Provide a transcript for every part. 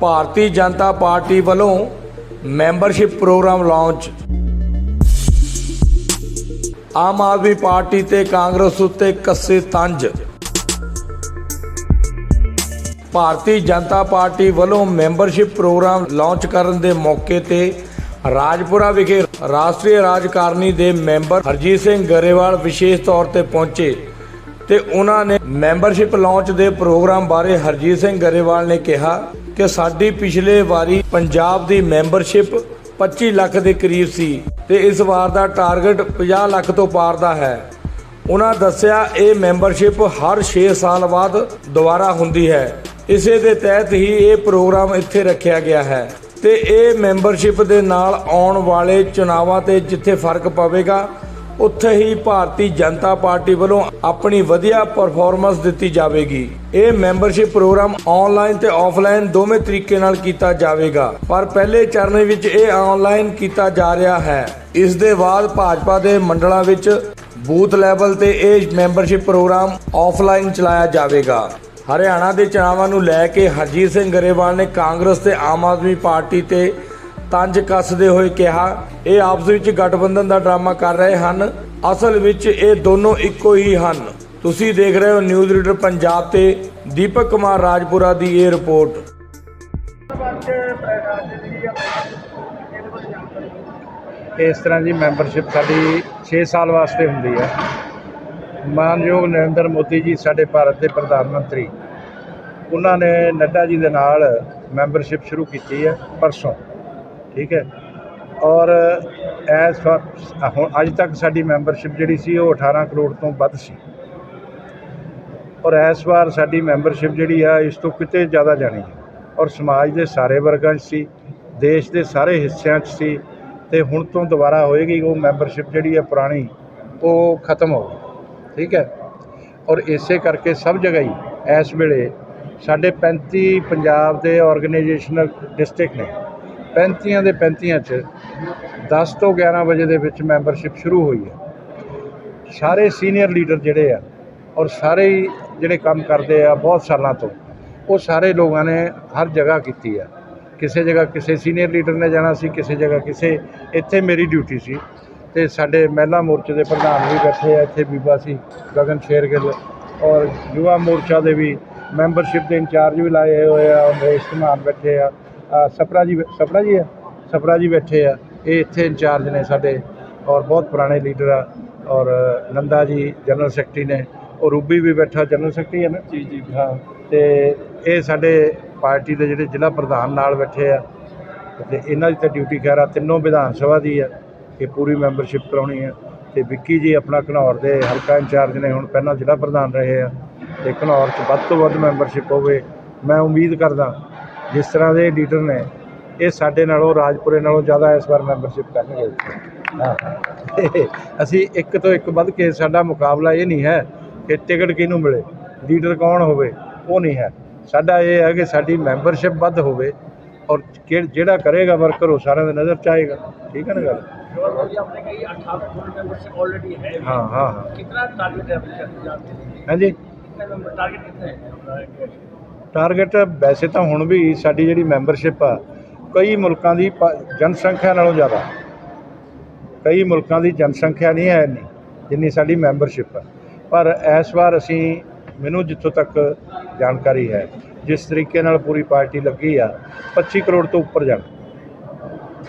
ਭਾਰਤੀ Janata party ਵੱਲੋਂ membership programme launch. Aam Aadmi party ਤੇ ਕਾਂਗਰਸ ਉੱਤੇ ਕੱਸੇ ਤੰਜ। ਭਾਰਤੀ ਜਨਤਾ ਪਾਰਟੀ ਵੱਲੋਂ ਮੈਂਬਰਸ਼ਿਪ ਪ੍ਰੋਗਰਾਮ ਲਾਂਚ ਕਰਨ ਦੇ ਮੌਕੇ ਤੇ ਰਾਜਪੁਰਾ ਵਿਖੇ ਰਾਸ਼ਟਰੀ ਰਾਜਕਾਰਨੀ ਦੇ ਮੈਂਬਰ ਹਰਜੀਤ ਸਿੰਘ ਗਰੇਵਾਲ ਵਿਸ਼ੇਸ਼ ਤੌਰ ਤੇ ਪਹੁੰਚੇ। ਤੇ ਉਹਨਾਂ ਨੇ ਮੈਂਬਰਸ਼ਿਪ ਲਾਂਚ ਦੇ ਪ੍ਰੋਗਰਾਮ ਬਾਰੇ ਹਰਜੀਤ ਸਿੰਘ ਗਰੇਵਾਲ ਨੇ ਕਿਹਾ ਕਿ ਸਾਡੀ ਪਿਛਲੇ ਵਾਰੀ ਪੰਜਾਬ ਦੀ ਮੈਂਬਰਸ਼ਿਪ 25 ਲੱਖ ਦੇ ਕਰੀਬ ਸੀ ਤੇ ਇਸ ਵਾਰ ਦਾ ਟਾਰਗੇਟ 50 ਲੱਖ ਤੋਂ ਪਾਰ ਦਾ ਹੈ। ਉਹਨਾਂ ਦੱਸਿਆ, ਇਹ ਮੈਂਬਰਸ਼ਿਪ ਹਰ 6 ਸਾਲ ਬਾਅਦ ਦੁਬਾਰਾ ਹੁੰਦੀ ਹੈ। ਇਸੇ ਦੇ ਤਹਿਤ ਹੀ ਇਹ ਪ੍ਰੋਗਰਾਮ ਇੱਥੇ ਰੱਖਿਆ ਗਿਆ ਹੈ ਤੇ ਇਹ ਮੈਂਬਰਸ਼ਿਪ ਦੇ ਨਾਲ ਆਉਣ ਵਾਲੇ ਚੁਣਾਵਾਂ ਤੇ ਜਿੱਥੇ ਫ਼ਰਕ ਪਵੇਗਾ ਉੱਥੇ ਹੀ ਭਾਰਤੀ ਜਨਤਾ ਪਾਰਟੀ ਵੱਲੋਂ ਆਪਣੀ ਵਧੀਆ ਪਰਫਾਰਮੈਂਸ ਦਿੱਤੀ ਜਾਵੇਗੀ। ਇਹ ਮੈਂਬਰਸ਼ਿਪ ਪ੍ਰੋਗਰਾਮ ਆਨਲਾਈਨ ਤੇ ਆਫਲਾਈਨ ਦੋਵੇਂ ਤਰੀਕੇ ਨਾਲ ਕੀਤਾ ਜਾਵੇਗਾ। ਪਰ ਪਹਿਲੇ ਚਰਨ ਵਿੱਚ ਇਹ ਆਨਲਾਈਨ ਕੀਤਾ ਜਾ ਰਿਹਾ ਹੈ। ਇਸ ਦੇ ਬਾਅਦ ਭਾਜਪਾ ਦੇ ਮੰਡਲਾਂ ਵਿੱਚ ਬੂਥ ਲੈਵਲ ਤੇ ਇਹ ਮੈਂਬਰਸ਼ਿਪ ਪ੍ਰੋਗਰਾਮ ਆਫਲਾਈਨ ਚਲਾਇਆ ਜਾਵੇਗਾ। ਹਰਿਆਣਾ ਦੇ ਚੁਣਾਵਾਂ ਨੂੰ ਲੈ ਕੇ ਹਰਜੀਤ ਸਿੰਘ ਗਰੇਵਾਲ ਨੇ ਕਾਂਗਰਸ ਤੇ ਆਮ ਆਦਮੀ ਪਾਰਟੀ ਤੇ ਤੰਜ ਕੱਸਦੇ ਹੋਏ ਕਿਹਾ, ਇਹ ਆਪਸ ਵਿੱਚ ਗਠਬੰਧਨ ਦਾ ਡਰਾਮਾ ਕਰ ਰਹੇ ਹਨ। ਅਸਲ ਵਿੱਚ ਇਹ ਦੋਨੋਂ ਇੱਕੋ ਹੀ ਹਨ। ਤੁਸੀਂ ਦੇਖ ਰਹੇ ਹੋ ਨਿਊਜ਼ ਰੀਡਰ ਪੰਜਾਬ ਤੇ ਦੀਪਕ ਕੁਮਾਰ ਰਾਜਪੁਰਾ ਦੀ ਇਹ ਰਿਪੋਰਟ। ਇਸ ਤਰ੍ਹਾਂ ਦੀ ਮੈਂਬਰਸ਼ਿਪ ਸਾਡੀ 6 ਸਾਲ ਵਾਸਤੇ ਹੁੰਦੀ ਹੈ। ਮਾਨਯੋਗ ਨਰਿੰਦਰ ਮੋਦੀ ਜੀ, ਸਾਡੇ ਭਾਰਤ ਦੇ ਪ੍ਰਧਾਨ ਮੰਤਰੀ। ਉਹਨਾਂ ਨੇ ਨੱਡਾ ਜੀ ਦੇ ਨਾਲ ਮੈਂਬਰਸ਼ਿਪ ਸ਼ੁਰੂ ਕੀਤੀ ਹੈ ਪਰਸੋਂ। ਠੀਕ ਹੈ। ਔਰ ਐਸ ਹੁਣ ਅੱਜ ਤੱਕ ਸਾਡੀ ਮੈਂਬਰਸ਼ਿਪ ਜਿਹੜੀ ਸੀ ਉਹ 18 ਕਰੋੜ ਤੋਂ ਵੱਧ ਸੀ। ਔਰ ਇਸ ਵਾਰ ਸਾਡੀ ਮੈਂਬਰਸ਼ਿਪ ਜਿਹੜੀ ਆ, ਇਸ ਤੋਂ ਕਿਤੇ ਜ਼ਿਆਦਾ ਜਾਣੀ ਹੈ ਔਰ ਸਮਾਜ ਦੇ ਸਾਰੇ ਵਰਗਾਂ 'ਚ ਸੀ, ਦੇਸ਼ ਦੇ ਸਾਰੇ ਹਿੱਸਿਆਂ 'ਚ ਸੀ ਤੇ ਹੁਣ ਤੋਂ ਦੁਬਾਰਾ ਹੋਏਗੀ ਉਹ ਮੈਂਬਰਸ਼ਿਪ ਜਿਹੜੀ ਹੈ ਪੁਰਾਣੀ, ਉਹ ਖਤਮ ਹੋ ਠੀਕ ਹੈ। ਔਰ ਇਸੇ ਕਰਕੇ ਸਭ ਜਗ੍ਹਾ ਹੀ ਇਸ ਵੇਲੇ ਸਾਡੇ 35 ਪੰਜਾਬ ਦੇ ਆਰਗੇਨਾਈਜੇਸ਼ਨਲ ਡਿਸਟ੍ਰਿਕਟ ਨੇ 35 ਦੇ 35 ਚ 10 ਤੋਂ 11 ਵਜੇ ਦੇ ਵਿੱਚ ਮੈਂਬਰਸ਼ਿਪ ਸ਼ੁਰੂ ਹੋਈ ਹੈ। ਸਾਰੇ ਸੀਨੀਅਰ ਲੀਡਰ ਜਿਹੜੇ ਆ ਔਰ ਸਾਰੇ ਹੀ ਜਿਹੜੇ ਕੰਮ ਕਰਦੇ ਆ ਬਹੁਤ ਸਾਲਾਂ ਤੋਂ, ਉਹ ਸਾਰੇ ਲੋਕਾਂ ਨੇ ਹਰ ਜਗ੍ਹਾ ਕੀਤੀ ਆ। ਕਿਸੇ ਜਗ੍ਹਾ ਕਿਸੇ ਸੀਨੀਅਰ ਲੀਡਰ ਨੇ ਜਾਣਾ ਸੀ, ਕਿਸੇ ਜਗ੍ਹਾ ਕਿਸੇ, ਇੱਥੇ ਮੇਰੀ ਡਿਊਟੀ ਸੀ ਤੇ ਸਾਡੇ ਮਹਿਲਾ ਮੋਰਚੇ ਦੇ ਪ੍ਰਧਾਨ ਵੀ ਬੈਠੇ ਆ, ਇੱਥੇ ਬੀਬਾ ਸੀ ਗਗਨ ਸ਼ੇਰਗਿੱਲ ਔਰ ਯੁਵਾ ਮੋਰਚਾ ਦੇ ਵੀ ਮੈਂਬਰਸ਼ਿਪ ਦੇ ਇੰਚਾਰਜ ਵੀ ਲਾਏ ਹੋਏ ਆ ਅੰਮ੍ਰਿਤ ਧਮਾਨ ਬੈਠੇ ਆ। ਸਪਰਾ ਜੀ ਸਪਰਾ ਜੀ ਆ? ਸਪਰਾ ਜੀ ਬੈਠੇ ਆ। ਇਹ ਇੱਥੇ ਇੰਚਾਰਜ ਨੇ ਸਾਡੇ ਔਰ ਬਹੁਤ ਪੁਰਾਣੇ ਲੀਡਰ ਆ। ਔਰ ਨੰਦਾ ਜੀ ਜਨਰਲ ਸੈਕਟਰੀ ਨੇ। ਔਰ ਰੂਬੀ ਵੀ ਬੈਠਾ ਜਨਰਲ ਸੈਕਟਰੀ ਹੈ ਨਾ? ਜੀ ਜੀ ਹਾਂ ਤੇ ਇਹ ਸਾਡੇ ਪਾਰਟੀ ਦੇ ਜਿਹੜੇ ਜ਼ਿਲ੍ਹਾ ਪ੍ਰਧਾਨ ਨਾਲ ਬੈਠੇ ਆ। ਤੇ ਇਹਨਾਂ ਦੀ ਤਾਂ ਡਿਊਟੀ ਖੈਰ ਆ ਤਿੰਨੋਂ ਵਿਧਾਨ ਸਭਾ ਦੀ ਆ ਕਿ ਪੂਰੀ ਮੈਂਬਰਸ਼ਿਪ ਕਰਾਉਣੀ ਆ। ਤੇ ਵਿੱਕੀ ਜੀ ਆਪਣਾ ਘਨੌਰ ਦੇ ਹਲਕਾ ਇੰਚਾਰਜ ਨੇ ਹੁਣ ਪਹਿਲਾਂ ਜ਼ਿਲ੍ਹਾ ਪ੍ਰਧਾਨ ਰਹੇ ਆ। ਤੇ ਘਨੌਰ 'ਚ ਵੱਧ ਤੋਂ ਵੱਧ ਮੈਂਬਰਸ਼ਿਪ ਹੋਵੇ ਮੈਂ ਉਮੀਦ ਕਰਦਾ ਜਿਸ ਤਰ੍ਹਾਂ ਦੇ ਲੀਡਰ ਨੇ ਇਹ ਸਾਡੇ ਨਾਲੋਂ ਰਾਜਪੁਰੇ ਨਾਲੋਂ ਜ਼ਿਆਦਾ ਇਸ ਵਾਰ ਮੈਂਬਰਸ਼ਿਪ ਕਰਨਗੇ। ਅਸੀਂ ਇੱਕ ਤੋਂ ਇੱਕ ਵੱਧ ਕੇ ਸਾਡਾ ਮੁਕਾਬਲਾ ਇਹ ਨਹੀਂ ਹੈ ਕਿ ਟਿਕਟ ਕਿਹਨੂੰ ਮਿਲੇ ਲੀਡਰ ਕੌਣ ਹੋਵੇ ਉਹ ਨਹੀਂ ਹੈ। ਸਾਡਾ ਇਹ ਹੈ ਕਿ ਸਾਡੀ ਮੈਂਬਰਸ਼ਿਪ ਵੱਧ ਹੋਵੇ ਔਰ ਜਿਹੜਾ ਕਰੇਗਾ ਵਰਕਰ ਉਹ ਸਾਰਿਆਂ ਦੇ ਨਜ਼ਰ 'ਚ ਆਏਗਾ। ਠੀਕ ਹੈ ਨਾ ਗੱਲ? ਹਾਂ ਹਾਂ ਕਿੰਨਾ ਟਾਰਗੇਟ ਹੈ ਹਾਂਜੀ? ਟਾਰਗੇਟ ਵੈਸੇ ਤਾਂ ਹੁਣ ਵੀ ਸਾਡੀ ਜਿਹੜੀ ਮੈਂਬਰਸ਼ਿਪ ਆ ਕਈ ਮੁਲਕਾਂ ਦੀ ਜਨਸੰਖਿਆ ਨਾਲੋਂ ਜ਼ਿਆਦਾ। ਕਈ ਮੁਲਕਾਂ ਦੀ ਜਨਸੰਖਿਆ ਨਹੀਂ ਹੈ ਇੰਨੀ ਜਿੰਨੀ ਸਾਡੀ ਮੈਂਬਰਸ਼ਿਪ ਆ। ਪਰ ਇਸ ਵਾਰ ਅਸੀਂ ਮੈਨੂੰ ਜਿੱਥੋਂ ਤੱਕ ਜਾਣਕਾਰੀ ਹੈ ਜਿਸ ਤਰੀਕੇ ਨਾਲ ਪੂਰੀ ਪਾਰਟੀ ਲੱਗੀ ਆ 25 ਕਰੋੜ ਤੋਂ ਉੱਪਰ ਜਾਣਾ।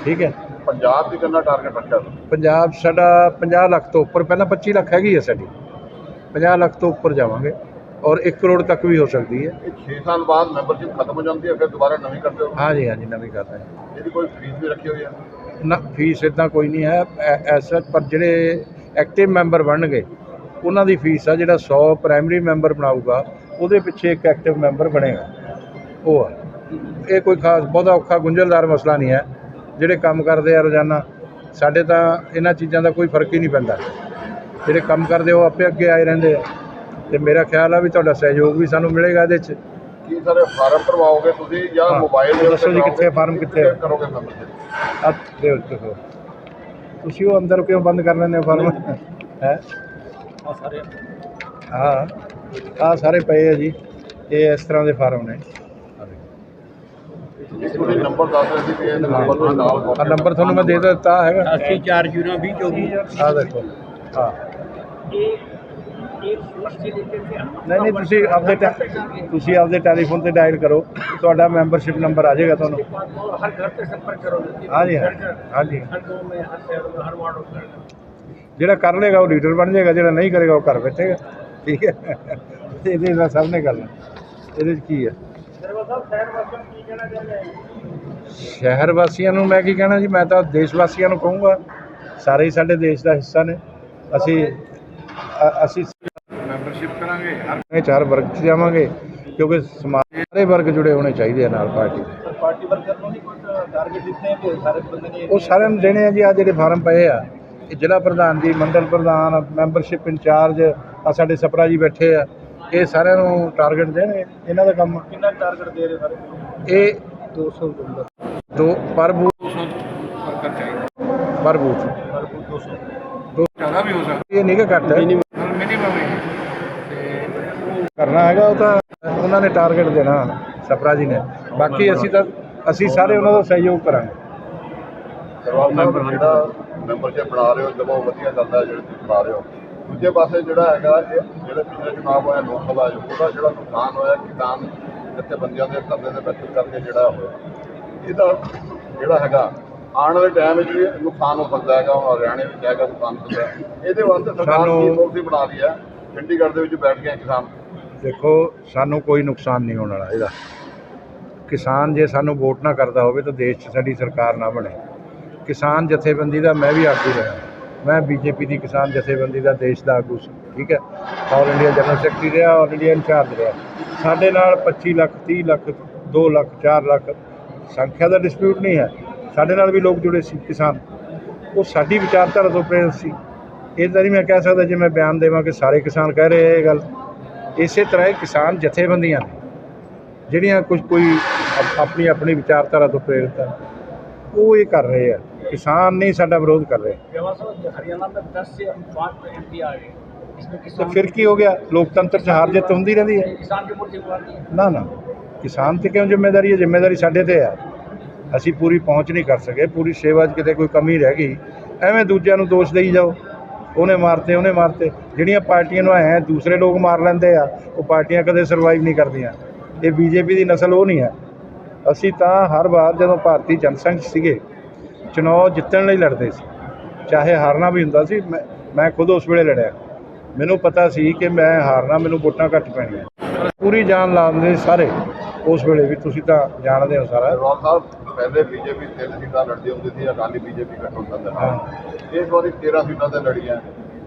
ਠੀਕ ਹੈ? ਪੰਜਾਬ ਦੀ ਕਿੰਨਾ ਟਾਰਗੇਟ ਰੱਖਿਆ? ਪੰਜਾਬ ਸਾਡਾ 50 ਲੱਖ ਤੋਂ ਉੱਪਰ ਪਹਿਲਾਂ 25 ਲੱਖ ਹੈਗੀ ਹੈ ਸਾਡੀ। 50 ਲੱਖ ਤੋਂ ਉੱਪਰ ਜਾਵਾਂਗੇ। ਔਰ 1 ਕਰੋੜ ਤੱਕ ਵੀ ਹੋ ਸਕਦੀ ਹੈ। ਇਹ 6 ਸਾਲ ਬਾਅਦ ਮੈਂਬਰਸ਼ਿਪ ਖਤਮ ਹੋ ਜਾਂਦੀ ਹੈ ਫਿਰ ਦੁਬਾਰਾ ਨਵੀਂ ਕਰਦੇ ਹੋ? ਹਾਂਜੀ ਹਾਂਜੀ ਨਵੀਂ ਗੱਲ ਹੈ। ਇਹਦੀ ਕੋਈ ਫੀਸ ਵੀ ਰੱਖੀ ਹੋਈ ਹੈ? ਨਾ ਫੀਸ ਇਦਾਂ ਕੋਈ ਨਹੀਂ ਹੈ। ਐਸਾ ਪਰ ਜਿਹੜੇ ਐਕਟਿਵ ਮੈਂਬਰ ਬਣਨਗੇ ਉਹਨਾਂ ਦੀ ਫੀਸ ਆ ਜਿਹੜਾ 100 ਪ੍ਰਾਇਮਰੀ ਮੈਂਬਰ ਬਣਾਊਗਾ ਉਹਦੇ ਪਿੱਛੇ ਇੱਕ ਐਕਟਿਵ ਮੈਂਬਰ ਬਣੇਗਾ। ਉਹ ਆ। ਇਹ ਕੋਈ ਖਾਸ ਬਹੁਤਾ ਔਖਾ ਗੁੰਝਲਦਾਰ ਮਸਲਾ ਨਹੀਂ ਹੈ। ਜਿਹੜੇ ਕੰਮ ਕਰਦੇ ਆ ਰੋਜ਼ਾਨਾ ਸਾਡੇ ਤਾਂ ਇਹਨਾਂ ਚੀਜ਼ਾਂ ਦਾ ਕੋਈ ਫ਼ਰਕ ਹੀ ਨਹੀਂ ਪੈਂਦਾ। ਜਿਹੜੇ ਕੰਮ ਕਰਦੇ ਉਹ ਆਪੇ ਅੱਗੇ ਆਏ ਰਹਿੰਦੇ ਆ। ਤੇ ਮੇਰਾ ਖਿਆਲ ਆ ਵੀ ਤੁਹਾਡਾ ਸਹਿਯੋਗ ਵੀ ਸਾਨੂੰ ਮਿਲੇਗਾ ਇਹਦੇ 'ਚ। ਕੀ ਸਾਰੇ ਫਾਰਮ ਭਰਵਾਓਗੇ ਤੁਸੀਂ ਜਾਂ। ਮੋਬਾਈਲ ਦੇ ਦੱਸੋ ਜੀ ਕਿੱਥੇ ਫਾਰਮ ਕਿੱਥੇ ਹੈ? ਕਰੋਗੇ ਮੈਂਬਰਸ਼ਿਪ ਆ ਦਿਓ ਦੇਖੋ। ਤੁਸੀਂ ਉਹ ਅੰਦਰ ਕਿਉਂ ਬੰਦ ਕਰ ਲੈਂਦੇ ਹੋ ਫਾਰਮ? ਹੈ? ਹਾਂ। ਆ ਸਾਰੇ ਪਏ ਆ ਜੀ। ਇਹ ਇਸ ਤਰ੍ਹਾਂ ਦੇ ਫਾਰਮ ਨੇ। ਤੁਸੀਂ ਨੰਬਰ ਦੱਸ ਰਹੇ ਸੀ ਕਿ ਇਹ ਨੰਬਰ ਦੇ ਨਾਲ ਆ ਨੰਬਰ ਤੁਹਾਨੂੰ ਮੈਂ ਦੇ ਦਿੱਤਾ ਹੈਗਾ। 84 ਆ ਦੇਖੋ। ਹਾਂ। ਨਹੀਂ ਨਹੀਂ ਤੁਸੀਂ ਆਪਦੇ ਟੈ- ਤੁਸੀਂ ਆਪਦੇ ਟੈਲੀਫੋਨ ਤੇ ਡਾਇਲ ਕਰੋ ਤੁਹਾਡਾ ਮੈਂਬਰਸ਼ਿਪ ਨੰਬਰ ਆ ਜਾਏਗਾ ਤੁਹਾਨੂੰ हर घर से संपर्क करो हाँ जी, हाँ। घर घर, हाँ जी। हर गांव में हर शहर में हर वार्ड में ਜਿਹੜਾ ਕਰ ਲੇਗਾ ਉਹ ਲੀਡਰ ਬਣ ਜਾਏਗਾ ਜਿਹੜਾ ਨਹੀਂ ਕਰੇਗਾ ਉਹ ਘਰ ਬੈਠੇਗਾ ਠੀਕ ਹੈ ਇਹਦੇ ਨਾਲ ਸਭ ਨੇ ਕਰਨਾ ਇਹਦੇ 'ਚ ਕੀ ਹੈ ਸ਼ਹਿਰ ਵਾਸੀਆਂ ਨੂੰ ਮੈਂ ਕੀ ਕਹਿਣਾ ਜੀ ਮੈਂ ਤਾਂ ਦੇਸ਼ ਵਾਸੀਆਂ ਨੂੰ ਕਹੂੰਗਾ ਸਾਰੇ ਹੀ ਸਾਡੇ ਦੇਸ਼ ਦਾ ਹਿੱਸਾ ਨੇ ਅਸੀਂ ਅ- ਅਸੀਂ ਪਾਰਟਨਰਸ਼ਿਪ ਕਰਾਂਗੇ। ਹਰ ਚਾਰ ਵਰਗ 'ਚ ਜਾਵਾਂਗੇ ਕਿਉਂਕਿ ਸਾਰੇ ਵਰਗ ਜੁੜੇ ਹੋਣੇ ਚਾਹੀਦੇ ਆ ਨਾਲ ਪਾਰਟੀ ਦੇ। ਪਾਰਟੀ ਵਰਕਰ ਨੂੰ ਨਹੀਂ ਕੋਈ ਟਾਰਗੇਟ ਦਿੱਤੇ ਸਾਰੇ ਬੰਦੇ ਨੇ ਉਹ ਸਾਰਿਆਂ ਨੂੰ ਦੇਣੇ ਆ ਜੀ ਆ ਜਿਹੜੇ ਫਾਰਮ ਪਏ ਆ ਇਹ ਜ਼ਿਲ੍ਹਾ ਪ੍ਰਧਾਨ ਜੀ ਮੰਡਲ ਪ੍ਰਧਾਨ ਮੈਂਬਰਸ਼ਿਪ ਇੰਚਾਰਜ ਆ ਸਾਡੇ ਸਪਰਾ ਜੀ ਬੈਠੇ ਆ ਇਹ ਸਾਰਿਆਂ ਨੂੰ ਟਾਰਗੇਟ ਦੇਣਗੇ ਇਹਨਾਂ ਦਾ ਕੰਮ ਕਿੰਨਾ ਟਾਰਗੇਟ ਦੇ ਰਹੇ ਸਾਰੇ? ਇਹ 200 ਡਾਲਰ ਦੋ ਪਰ ਪਰ ਬੂਥ। ਪਰ ਬੂਥ 200 ਦੋ ਜ਼ਿਆਦਾ ਵੀ ਹੋ ਸਕਦਾ। ਇਹ ਨਹੀਂ ਕਿ ਹੈ। ਮਿਨੀਮਮ ਕਰਨਾ ਹੈਗਾ ਉਹ ਤਾਂ ਉਹਨਾਂ ਨੇ ਟਾਰਗੇਟ ਦੇਣਾ ਸਪਰਾ ਜੀ ਨੇ। ਬਾਕੀ ਅਸੀਂ ਤਾਂ ਅਸੀਂ ਸਾਰੇ ਉਹਨਾਂ ਦਾ ਸਹਿਯੋਗ ਕਰਾਂਗੇ। ਜਿਹੜਾ ਮੈਂਬਰਸ਼ਿਪ ਬਣਾ ਰਹੇ ਹੋ ਜਦੋਂ ਵਧੀਆ ਹੈ ਜਿਹੜੇ ਤੁਸੀਂ ਬਣਾ ਰਹੇ ਹੋ। ਦੂਜੇ ਪਾਸੇ ਜਿਹੜਾ ਹੈਗਾ ਇਹ ਜਿਹੜੇ ਪਿਛਲੇ ਚੁਣਾਵ ਹੋਇਆ ਲੋਕ ਸਭਾ ਉਹਦਾ ਜਿਹੜਾ ਨੁਕਸਾਨ ਹੋਇਆ ਕਿਸਾਨ ਜਥੇਬੰਦੀਆਂ ਦੇ ਧਰਨੇ ਦੇ ਬੈਠਕ ਕਰਕੇ ਜਿਹੜਾ ਹੋਇਆ। ਇਹਦਾ ਜਿਹੜਾ ਹੈਗਾ ਆਉਣ ਵਾਲੇ ਟਾਈਮ ਵਿੱਚ ਵੀ ਨੁਕਸਾਨ ਹੋ ਸਕਦਾ ਹੈਗਾ ਹੁਣ ਹਰਿਆਣੇ ਵਿੱਚ ਹੈਗਾ ਨੁਕਸਾਨ ਹੋ ਸਕਦਾ। ਇਹਦੇ ਵਾਸਤੇ ਸਰਕਾਰ ਕੀ ਪਾਲਿਸੀ ਬਣਾ ਰਹੀ ਹੈ? ਚੰਡੀਗੜ੍ਹ ਦੇ ਵਿੱਚ ਬੈਠ ਕੇ ਕਿਸਾਨ। ਦੇਖੋ, ਸਾਨੂੰ ਕੋਈ ਨੁਕਸਾਨ ਨਹੀਂ ਹੋਣ ਵਾਲਾ ਇਹਦਾ। ਕਿਸਾਨ ਜੇ ਸਾਨੂੰ ਵੋਟ ਨਾ ਕਰਦਾ ਹੋਵੇ ਤਾਂ ਦੇਸ਼ 'ਚ ਸਾਡੀ ਸਰਕਾਰ ਨਾ ਬਣੇ। ਕਿਸਾਨ ਜਥੇਬੰਦੀ ਦਾ ਮੈਂ ਵੀ ਆਗੂ ਰਿਹਾ। ਮੈਂ ਬੀਜੇਪੀ ਦੀ ਕਿਸਾਨ ਜਥੇਬੰਦੀ ਦਾ ਦੇਸ਼ ਦਾ ਆਗੂ ਸੀ, ਠੀਕ ਹੈ? ਆਲ ਇੰਡੀਆ ਜਨਰਲ ਸੈਕਟਰੀ ਰਿਹਾ ਆਲ ਇੰਡੀਆ ਇੰਚਾਰਜ ਰਿਹਾ। ਸਾਡੇ ਨਾਲ 25 ਲੱਖ 30 ਲੱਖ 2 ਲੱਖ 4 ਲੱਖ ਸੰਖਿਆ ਦਾ ਡਿਸਪਿਊਟ ਨਹੀਂ ਹੈ। ਸਾਡੇ ਨਾਲ ਵੀ ਲੋਕ ਜੁੜੇ ਸੀ ਕਿਸਾਨ। ਉਹ ਸਾਡੀ ਵਿਚਾਰਧਾਰਾ ਤੋਂ ਪ੍ਰੇਰਿਤ ਸੀ। ਇਹ ਤਾਂ ਨਹੀਂ ਮੈਂ ਕਹਿ ਸਕਦਾ ਜੇ ਮੈਂ ਬਿਆਨ ਦੇਵਾਂ ਕਿ ਸਾਰੇ ਕਿਸਾਨ ਕਹਿ ਰਹੇ ਇਹ ਗੱਲ। ਇਸੇ ਤਰ੍ਹਾਂ ਕਿਸਾਨ ਜਥੇਬੰਦੀਆਂ ਨੇ, ਜਿਹੜੀਆਂ ਕੁਝ ਕੋਈ ਆਪਣੀ ਆਪਣੀ ਵਿਚਾਰਧਾਰਾ ਤੋਂ ਪ੍ਰੇਰਿਤ ਆ, ਉਹ ਇਹ ਕਰ ਰਹੇ ਆ। ਕਿਸਾਨ ਨਹੀਂ ਸਾਡਾ ਵਿਰੋਧ ਕਰ ਰਹੇ। ਹਰਿਆਣਾ ਫਿਰ ਕੀ ਹੋ ਗਿਆ? ਲੋਕਤੰਤਰ 'ਚ ਹਾਰ ਜਿੱਤ ਹੁੰਦੀ ਰਹਿੰਦੀ ਹੈ। ਨਾ ਨਾ। ਕਿਸਾਨ ਤੇ ਕਿਉਂ ਜ਼ਿੰਮੇਵਾਰੀ ਹੈ? ਜ਼ਿੰਮੇਵਾਰੀ ਸਾਡੇ ਤੇ ਆ। ਅਸੀਂ ਪੂਰੀ ਪਹੁੰਚ ਨਹੀਂ ਕਰ ਸਕੇ, ਪੂਰੀ ਸੇਵਾ 'ਚ ਕਿਤੇ ਕੋਈ ਕਮੀ ਰਹਿ ਗਈ। ਐਵੇਂ ਦੂਜਿਆਂ ਨੂੰ ਦੋਸ਼ ਦੇਈ ਜਾਓ। ਉਹਨੇ ਮਾਰਤੇ ਉਹਨੇ ਮਾਰਤੇ। ਜਿਹੜੀਆਂ ਪਾਰਟੀਆਂ ਨੂੰ ਐ ਦੂਸਰੇ ਲੋਕ ਮਾਰ ਲੈਂਦੇ ਆ, ਉਹ ਪਾਰਟੀਆਂ ਕਦੇ ਸਰਵਾਈਵ ਨਹੀਂ ਕਰਦੀਆਂ। ਇਹ ਬੀਜੇਪੀ ਦੀ ਨਸਲ ਉਹ ਨਹੀਂ ਹੈ। ਅਸੀਂ ਤਾਂ ਹਰ ਵਾਰ ਜਦੋਂ ਭਾਰਤੀ ਜਨਸੰਘ ਸੀਗੇ ਚੁਣਾਵ ਜਿੱਤਣ ਲਈ ਲੜਦੇ ਸੀ। ਚਾਹੇ ਹਾਰਨਾ ਵੀ ਹੁੰਦਾ ਸੀ, ਮੈਂ ਮੈਂ ਖੁਦ ਉਸ ਵੇਲੇ ਲੜਿਆ। ਮੈਨੂੰ ਪਤਾ ਸੀ ਕਿ ਮੈਂ ਹਾਰਨਾ, ਮੈਨੂੰ ਵੋਟਾਂ ਘੱਟ ਪੈਣੀਆਂ। ਪੂਰੀ ਜਾਨ ਲਾ ਦਿੰਦੇ ਸਾਰੇ। ਉਸ ਵੇਲੇ ਵੀ ਤੁਸੀਂ ਤਾਂ ਜਾਣਦੇ ਹੋ ਸਾਰਾ। ਸਰਵਾਲ ਸਾਹਿਬ ਪਹਿਲੇ ਬੀਜੇਪੀ ਤਿੰਨ ਸੀਟਾਂ ਲੜਦੀ ਹੁੰਦੀ ਸੀ ਅਕਾਲੀ ਬੀਜੇਪੀ ਦੇ ਨਾਲ ਇਸ ਵਾਰੀ 13 ਸੀਟਾਂ ਤੇ ਲੜੀਆਂ।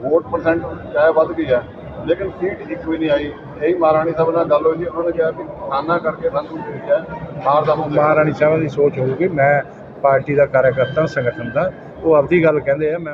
ਵੋਟ ਪਰਸੈਂਟ ਚਾਹੇ ਵੱਧ ਗਈ ਹੈ ਲੇਕਿਨ ਸੀਟ ਇੱਕ ਵੀ ਨਹੀਂ ਆਈ। ਇਹੀ ਮਹਾਰਾਣੀ ਸਾਹਿਬ ਨਾਲ ਗੱਲ ਹੋਈ ਸੀ ਉਹਨਾਂ ਨੇ ਕਿਹਾ ਕਿ ਖਾਨਾ ਕਰਕੇ ਸਾਨੂੰ ਹੈ ਹਾਰ ਦਾ ਮਹਾਰਾਣੀ ਸਾਹਿਬ ਦੀ ਸੋਚ ਹੋਊਗੀ ਮੈਂ ਪਾਰਟੀ ਦਾ ਕਾਰਜਕਰਤਾ ਸੰਗਠਨ ਦਾ। ਉਹ ਆਪਦੀ ਗੱਲ ਕਹਿੰਦੇ ਆ ਮੈਂ